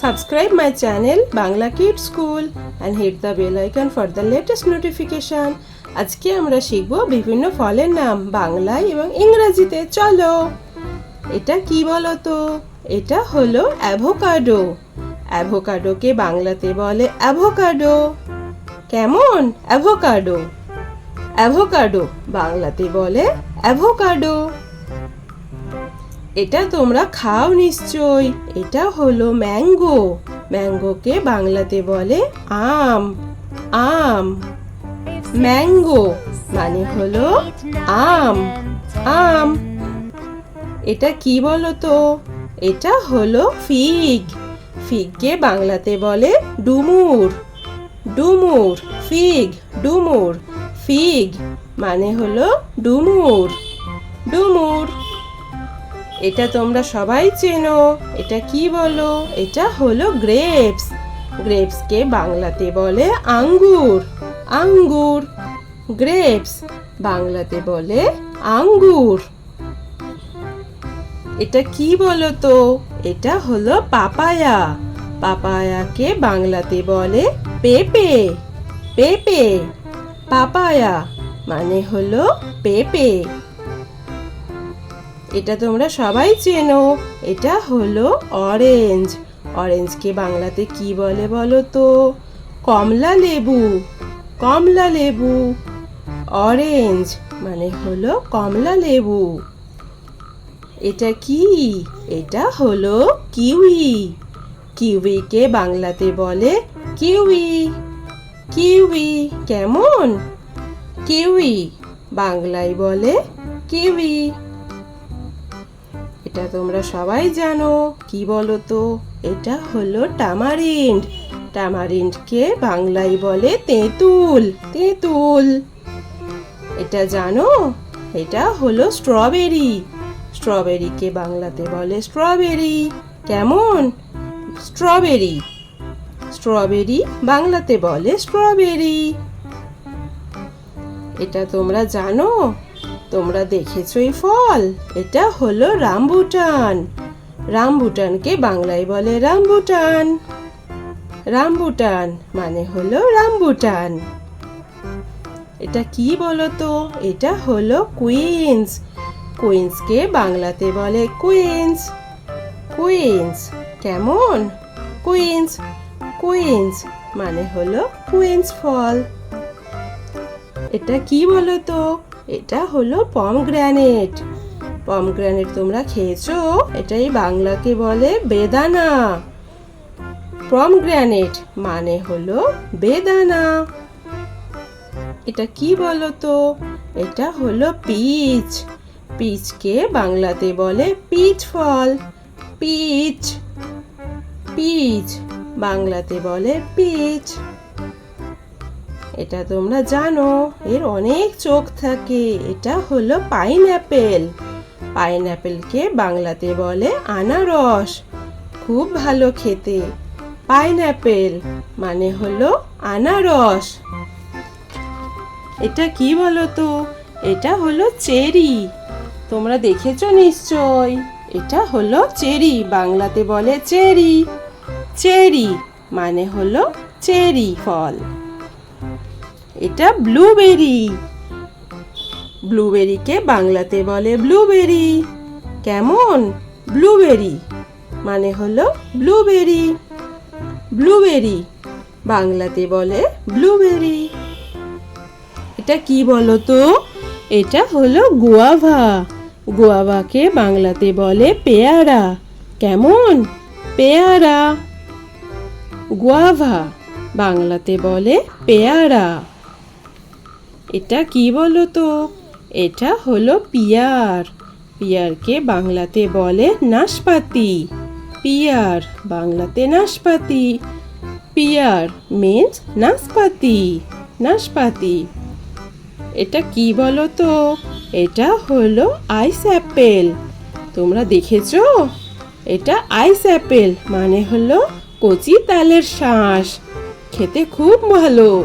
Subscribe my channel, Bangla Kids School, and hit the bell icon for the latest notification. আজকে আমরা শিখব বিভিন্ন ফলের নাম বাংলায় এবং ইংরেজিতে। চলো, এটা কি বলো তো এটা হলো অ্যাভোকাডো। অ্যাভোকাডোকে বাংলাতে বলে অ্যাভোকাডো। কেমন? অ্যাভোকাডো। অ্যাভোকাডো বাংলাতে বলে অ্যাভোকাডো। এটা তোমরা খাও নিশ্চয় এটা হলো ম্যাঙ্গো। ম্যাঙ্গোকে বাংলাতে বলে আম। আম। ম্যাঙ্গো মানে হলো আম। আম। এটা কি বলো তো এটা হলো ফিগ। ফিগকে বাংলাতে বলে ডুমুর। ডুমুর, ফিগ ডুমুর। ফিগ মানে হলো ডুমুর। ডুমুর। এটা তোমরা সবাই চেনো। এটা কি বলো? এটা হলো গ্রেপস। গ্রেপসকে বাংলাতে বলে আঙ্গুর। আঙ্গুর। গ্রেপস বাংলাতে বলে আঙ্গুর। এটা কি বলো তো? এটা হলো পাপায়া। পাপায়াকে বাংলাতে বলে পেঁপে। পেঁপে। পাপায়া মানে হলো পেঁপে। এটা তোমরা সবাই চেনো। এটা হলো অরেঞ্জ অরেঞ্জকে বাংলাতে কি বলে বলো তো? কমলা লেবু। কমলা লেবু। অরেঞ্জ মানে হলো কমলা লেবু। এটা কি? এটা হলো কিউই। কিউইকে বাংলাতে বলে কিউই। কিউই কেমন? কিউই বাংলায় বলে কিউই। এটা তোমরা সবাই জানো। কি বলো তো এটা হলো টামারিন্ড টামারিন্ডকে বাংলায় বলে তেঁতুল। তেঁতুল। এটা জানো? এটা হলো স্ট্রবেরি স্ট্রবেরিকে বাংলাতে বলে স্ট্রবেরি কেমন? স্ট্রবেরি স্ট্রবেরি বাংলাতে বলে স্ট্রবেরি এটা তোমরা জানো? তোমরা দেখেছ এই ফল। এটা হলো রামবুটান রামবুটানকে বাংলায় বলে রামবুটান রামবুটান মানে হলো রামবুটান এটা কি বলো তো এটা হলো কুইন্স। কুইন্সকে বাংলাতে বলে কুইন্স। কুইন্স, কেমন? কুইন্স কুইন্স মানে হলো কুইন্স ফল। এটা কি বলো তো এটা হলো পমগ্রানেট পমগ্রানেট তোমরা খেয়েছো? এটাই বাংলাকে বলে বেদানা। পমগ্রানেট মানে হলো বেদানা। এটা কি বলো তো এটা হলো পিচ পিচকে বাংলাতে বলে পিচ ফল। পিচ পিচ বাংলাতে বলে পিচ এটা তোমরা জানো, এর অনেক চোখ থাকে। এটা হলো পাইনঅ্যাপেল। পাইনঅ্যাপেলকে বাংলাতে বলে আনারস। খুব ভালো খেতে। পাইনঅ্যাপেল মানে হলো আনারস। এটা কি বলো তো এটা হলো চেরি। তোমরা দেখেছ নিশ্চয়? এটা হলো চেরি, বাংলাতে বলে চেরি। চেরি মানে হলো চেরি ফল। এটা ব্লুবেরি ব্লুবেরিকে বাংলাতে বলে ব্লুবেরি কেমন? ব্লুবেরি মানে হলো ব্লুবেরি ব্লুবেরি বাংলাতে বলে ব্লুবেরি এটা কি বলো তো এটা হলো গুয়াভা গুয়াভাকে বাংলাতে বলে পেয়ারা। কেমন? পেয়ারা। গুয়াভা বাংলাতে বলে পেয়ারা। এটা কি বলো তো এটা হলো পিয়ার। পিয়ারকে বাংলাতে বলে নাশপাতি। পিয়ার, বাংলাতে নাশপাতি। পিয়ার মিন্স নাশপাতি। নাশপাতি। এটা কি বলো তো এটা হলো আইস অ্যাপেল তোমরা দেখেছ? এটা আইস অ্যাপেল মানে হলো কচি তালের শাঁস। খেতে খুব ভালো।